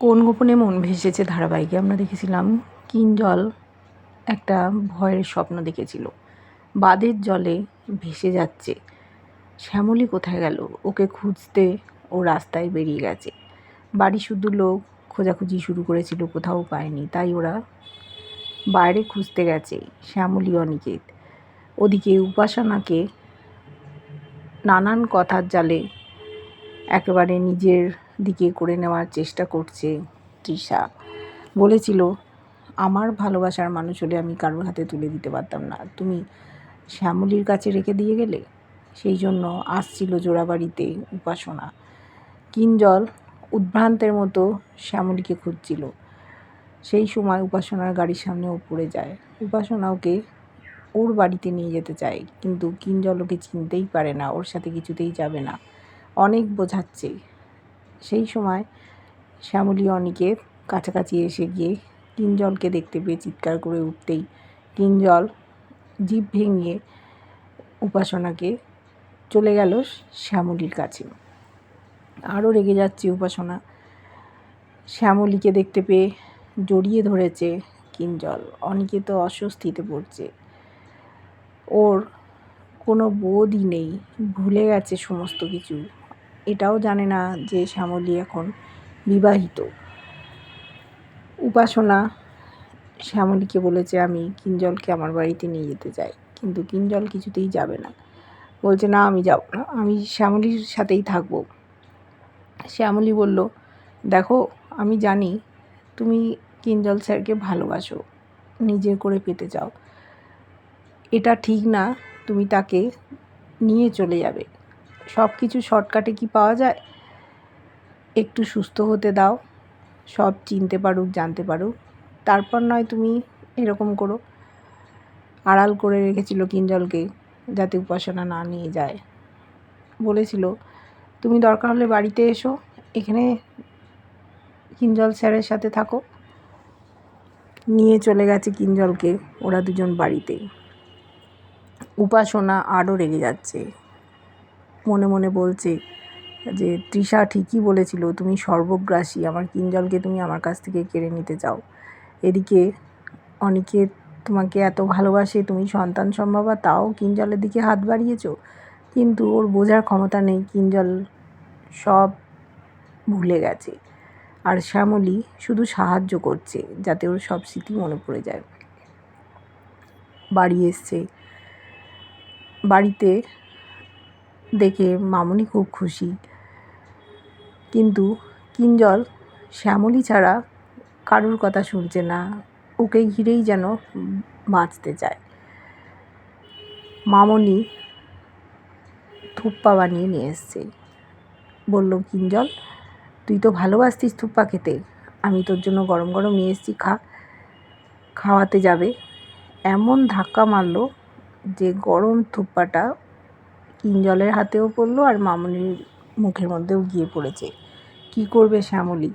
কোন গোপনে মন ভেসেছে ধারাবাহিকে? আমরা দেখেছিলাম কিঞ্জল একটা ভয়ের স্বপ্ন দেখেছিল। বাদের জলে ভেসে যাচ্ছে। শ্যামলী কোথায় গেল? ওকে খুঁজতে ও রাস্তায় বেরিয়ে গেছে। বাড়ি শুধু লোক খোঁজাখুঁজি শুরু করেছিল, কোথাও পায়নি। তাই ওরা বাইরে খুঁজতে গেছে শ্যামলী, অনিকেত। ওদিকে উপাসনাকে নানান কথার জালে একেবারে নিজের দিকে করে নেওয়ার চেষ্টা করছে তৃষা। বলেছিল, আমার ভালোবাসার মানুষ হলে আমি কারোর হাতে তুলে দিতে পারতাম না। তুমি শ্যামলীর কাছে রেখে দিয়ে গেলে? সেই জন্য আসছিল জোড়াবাড়িতে উপাসনা। কিঞ্জল উদ্ভ্রান্তের মতো শ্যামলীকে খুঁজছিল। সেই সময় উপাসনার গাড়ির সামনে পড়ে যায়। উপাসনা ওকে ওর বাড়িতে নিয়ে যেতে চায়, কিন্তু কিঞ্জল ওকে চিনতেই পারে না, ওর সাথে কিছুতেই যাবে না। অনেক বোঝাচ্ছে সেই সময় শ্যামলী অনিকের কাছাকাছি এসে গিয়ে কিঞ্জলকে দেখতে পেয়ে চিৎকার করে উঠতেই কিঞ্জল জিভ ভেঙে উপাসনাকে চলে গেল শ্যামলীর কাছে। আরও রেগে যাচ্ছে উপাসনা। শ্যামলীকে দেখতে পেয়ে জড়িয়ে ধরেছে কিঞ্জল। অনেকে তো অস্বস্তিতে পড়ছে। ওর কোনো বোধই নেই। ভুলে গেছে সমস্ত কিছু। এটাও জানে না যে শ্যামলী এখন বিবাহিত। উপাসনা শ্যামলীকে বলেছে, আমি কিঞ্জলকে আমার বাড়িতে নিয়ে যেতে চাই, কিন্তু কিঞ্জল কিছুতেই যাবে না। বলছে, না, আমি যাব না। আমি শ্যামলীর সাথেই থাকব। শ্যামলী বলল, দেখো, আমি জানি তুমি কিঞ্জল স্যারকে ভালোবাসো, নিজে করে পেতে চাও। এটা ঠিক না, তুমি তাকে নিয়ে চলে যাবে। সব কিছু শর্টকাটে কি পাওয়া যায়? একটু সুস্থ হতে দাও। সব চিনতে পারুক, জানতে পারুক। তারপর নয় তুমি এরকম করো। আড়াল করে রেখেছিল কিঞ্জলকে যাতে উপাসনা না নিয়ে যায়। বলেছিল, তুমি দরকার হলে বাড়িতে এসো। এখানে কিঞ্জল স্যারের সাথে থাকো। নিয়ে চলে গেছে কিঞ্জলকে, ওরা দুজন বাড়িতে। উপাসনা আরও রেগে যাচ্ছে। মনে মনে বলছে যে, তৃষা ঠিকই বলেছিল, তুমি সর্বগ্রাসী। আমার কিঞ্জলকে তুমি আমার কাছ থেকে কেড়ে নিতে চাও। এদিকে অনেকে, তোমাকে এত ভালোবাসে, তুমি সন্তান সম্ভবা, তাও কিঞ্জলের দিকে হাত বাড়িয়েছ? কিন্তু ওর বোঝার ক্ষমতা নেই, কিঞ্জল সব ভুলে গেছে। আর শ্যামলী শুধু সাহায্য করছে, যাতে ওর সব স্মৃতি মনে পড়ে যায়। বাড়ি এসছে। বাড়িতে দেখে মামনি খুব খুশি। কিন্তু কিঞ্জল, শ্যামলী ছাড়া কারোর কথা শুনছে না। ওকে ঘিরেই যেন বাঁচতে চায়। মামনি থুপ্পা বানিয়ে নিয়ে এসছে। বলল, কিঞ্জল, তুই তো ভালোবাসতিস থুপ্পা খেতে। আমি তোর জন্য গরম গরম নিয়ে এসেছি, খা। খাওয়াতে যাবে। এমন ধাক্কা মারলো যে গরম থুপ্পাটা কিঞ্জলের হাতেও পড়ল আর মামনির মুখের মধ্যেও গিয়ে পড়েছে। কি করবে শ্যামলী?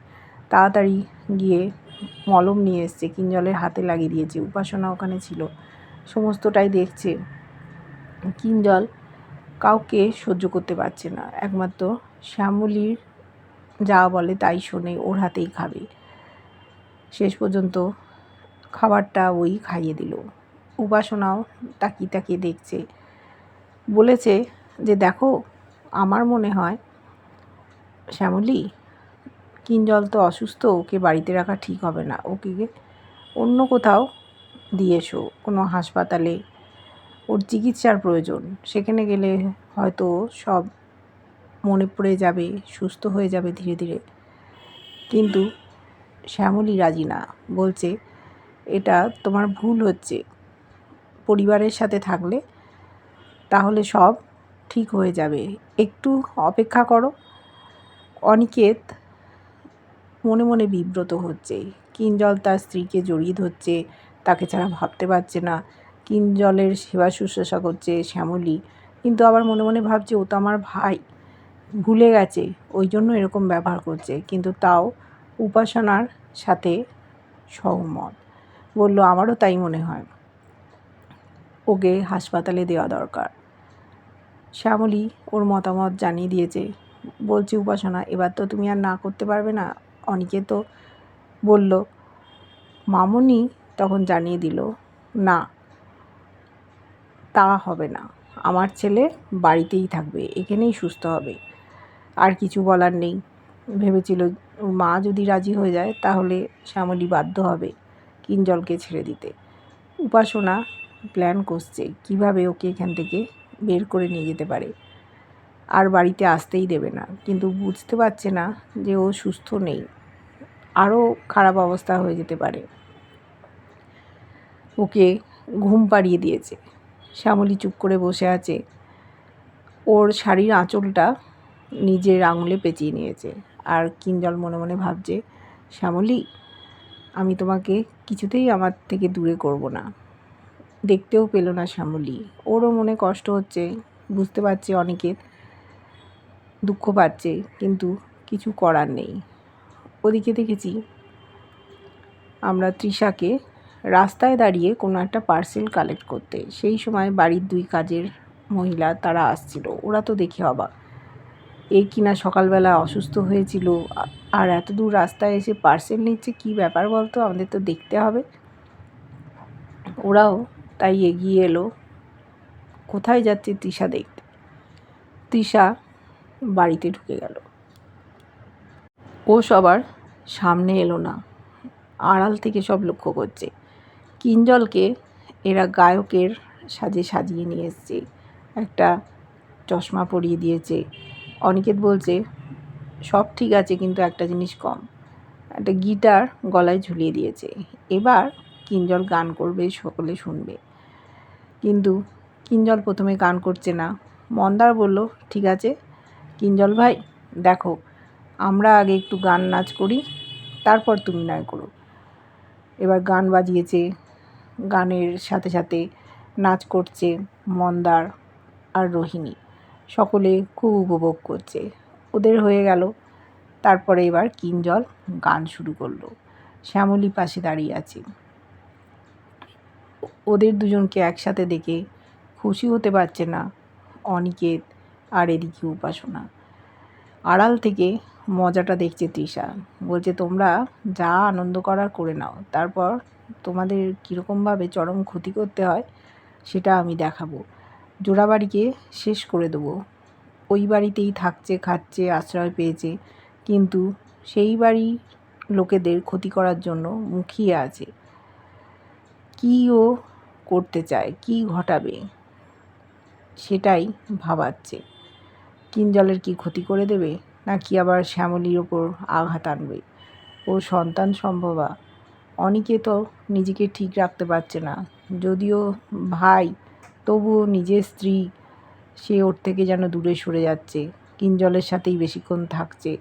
তাড়াতাড়ি গিয়ে মলম নিয়ে এসছে কিঞ্জলের হাতে লাগিয়ে দিয়েছে, উপাসনা ওখানে ছিল। সমস্তটাই দেখছে। কিঞ্জল কাউকে সহ্য করতে পারছে না। একমাত্র শ্যামলীর যা বলে তাই শোনে, ওর হাতেই খাবে। শেষ পর্যন্ত খাবারটা ওই খাইয়ে দিল। উপাসনাও তাকিয়ে তাকিয়ে দেখছে। বলেছে যে, দেখো, আমার মনে হয় শ্যামলী, কিঞ্জল তো অসুস্থ, ওকে বাড়িতে রাখা ঠিক হবে না। ওকে অন্য কোথাও দিয়ে এসো কোনো হাসপাতালে। ওর চিকিৎসার প্রয়োজন। সেখানে গেলে হয়তো সব মনে পড়ে যাবে, সুস্থ হয়ে যাবে ধীরে ধীরে। কিন্তু শ্যামলী রাজি না। বলছে, এটা তোমার ভুল হচ্ছে। পরিবারের সাথে থাকলে তাহলে সব ঠিক হয়ে যাবে। একটু অপেক্ষা করো। অনিকেত মনে মনে বিব্রত হচ্ছে। কিঞ্জল তার স্ত্রীকে জড়িয়ে ধরছে, তাকে ছাড়া ভাবতে পারছে না। কিঞ্জলের সেবা শুশ্রূষা করছে শ্যামলী। কিন্তু আবার মনে মনে ভাবছে, ও তো আমার ভাই। ভুলে গেছে। ওই জন্য এরকম ব্যবহার করছে। কিন্তু তাও উপাসনার সাথে সহমত। বলল, আমারও তাই মনে হয়। ওকে হাসপাতালে দেওয়া দরকার। শ্যামলী ওর মতামত জানিয়ে দিয়েছে। বলছি, উপাসনা, এবার তো তুমি আর না করতে পারবে না। অনেকে তো বলল, মামুনি তখন জানিয়ে দিল, না, তা হবে না। আমার ছেলে বাড়িতেই থাকবে, এখানেই সুস্থ হবে। আর কিছু বলার নেই। ভেবেছিল, মা যদি রাজি হয়ে যায়, তাহলে শ্যামলী বাধ্য হবে কিঞ্জলকে ছেড়ে দিতে। উপাসনা প্ল্যান করছে, কীভাবে ওকে এখান থেকে বের করে নিয়ে যেতে পারে। আর বাড়িতে আসতেই দেবে না। কিন্তু বুঝতে পারছে না যে ও সুস্থ নেই। আরও খারাপ অবস্থা হয়ে যেতে পারে। ওকে ঘুম পাড়িয়ে দিয়েছে। শ্যামলী চুপ করে বসে আছে। ওর শাড়ির আঁচলটা নিজের আঙুলে পেঁচিয়ে নিয়েছে। আর কিঞ্জল মনে মনে ভাবছে, শ্যামলী, আমি তোমাকে কিছুতেই আমার থেকে দূরে করব না। দেখতেও পেল না শ্যামলী। ওরও মনে কষ্ট হচ্ছে, বুঝতে পারছে অনেকের দুঃখ পাচ্ছে, কিন্তু কিছু করার নেই। ওদিকে দেখেছি, আমরা তৃষাকে রাস্তায় দাঁড়িয়ে কোনো একটা পার্সেল কালেক্ট করতে। সেই সময় বাড়ির দুই কাজের মহিলা তারা আসছিল। ওরা তো দেখে অবাক। এই কিনা সকালবেলা অসুস্থ হয়েছিল, আর এত দূর রাস্তায় এসে পার্সেল নিচ্ছে, কি ব্যাপার বলতো? আমাদের তো দেখতে হবে। ওরাও তাই এগিয়ে এলো। কোথায় যাচ্ছে তৃষা দেখতে? তৃষা বাড়িতে ঢুকে গেল। ও সবার সামনে এলো না। আড়াল থেকে সব লক্ষ্য করছে। কিঞ্জলকে এরা গায়কের সাজে সাজিয়ে নিয়ে এসছে। একটা চশমা পরিয়ে দিয়েছে। অনিকেত বলছে, সব ঠিক আছে, কিন্তু একটা জিনিস কম। একটা গিটার গলায় ঝুলিয়ে দিয়েছে। এবার কিঞ্জল গান করবে, সকলে শুনবে। কিন্তু কিঞ্জল প্রথমে গান করছে না। মন্দার বলল, ঠিক আছে। কিঞ্জল ভাই, দেখো, আমরা আগে একটু গান নাচ করি, তারপর তুমি নয় করো। এবার গান বাজিয়েছে। গানের সাথে সাথে নাচ করছে মন্দার আর রোহিণী। সকলে খুব উপভোগ করছে। ওদের হয়ে গেল। তারপরে এবার কিঞ্জল গান শুরু করল। শ্যামলী পাশে দাঁড়িয়ে আছে। ওদের দুজনকে একসাথে দেখে খুশি হতে পারছে না অনিকেত আর এদিকে উপাসনা। আড়াল থেকে মজাটা দেখছে তৃষা। বলছে, তোমরা যা আনন্দ করার করে নাও। তারপর তোমাদের কীরকমভাবে চরম ক্ষতি করতে হয় সেটা আমি দেখাবো। জোড়াবাড়িকে শেষ করে দেবো। ওই বাড়িতেই থাকছে, খাচ্ছে, আশ্রয় পেয়েছে। কিন্তু সেই বাড়ি লোকেদের ক্ষতি করার জন্য মুখিয়ে আছে। কী ও করতে চায়, কী ঘটাবে? সেটাই ভাবাচ্ছে। কিঞ্জলের কি ক্ষতি করে দেবে, নাকি আবার শ্যামলির ওপর আঘাত আনবে? ও সন্তান সম্ভবা। অনেকে তো নিজেকে ঠিক রাখতে পারছে না। যদিও ভাই, তবুও নিজের স্ত্রী, সে ওর থেকে যেন দূরে সরে যাচ্ছে। কিঞ্জলের সাথেই বেশিক্ষণ থাকছে।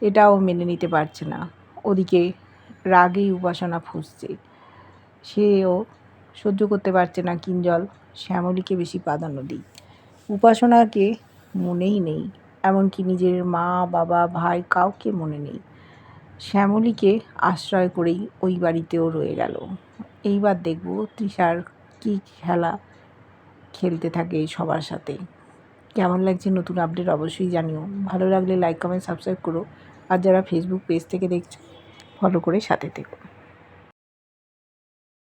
এটাও মেনে নিতে পারছে না। ওদিকে রাগেই উপাসনা ফুসছে। সেও সহ্য করতে পারছে না কিঞ্জল। শ্যামলীকে বেশি প্রাধান্য দিই। উপাসনাকে মনেই নেই, এমনকি নিজের মা, বাবা, ভাই কাউকে মনে নেই। শ্যামলীকে আশ্রয় করেই ওই বাড়িতেও রয়ে গেল। এইবার দেখব তৃষার কী খেলা খেলতে থাকে সবার সাথে। কেমন লাগছে নতুন আপডেট অবশ্যই জানিও। ভালো লাগলে লাইক কমেন্ট সাবস্ক্রাইব করো। আর যারা ফেসবুক পেজ থেকে দেখছ ফলো করে সাথে থেকো।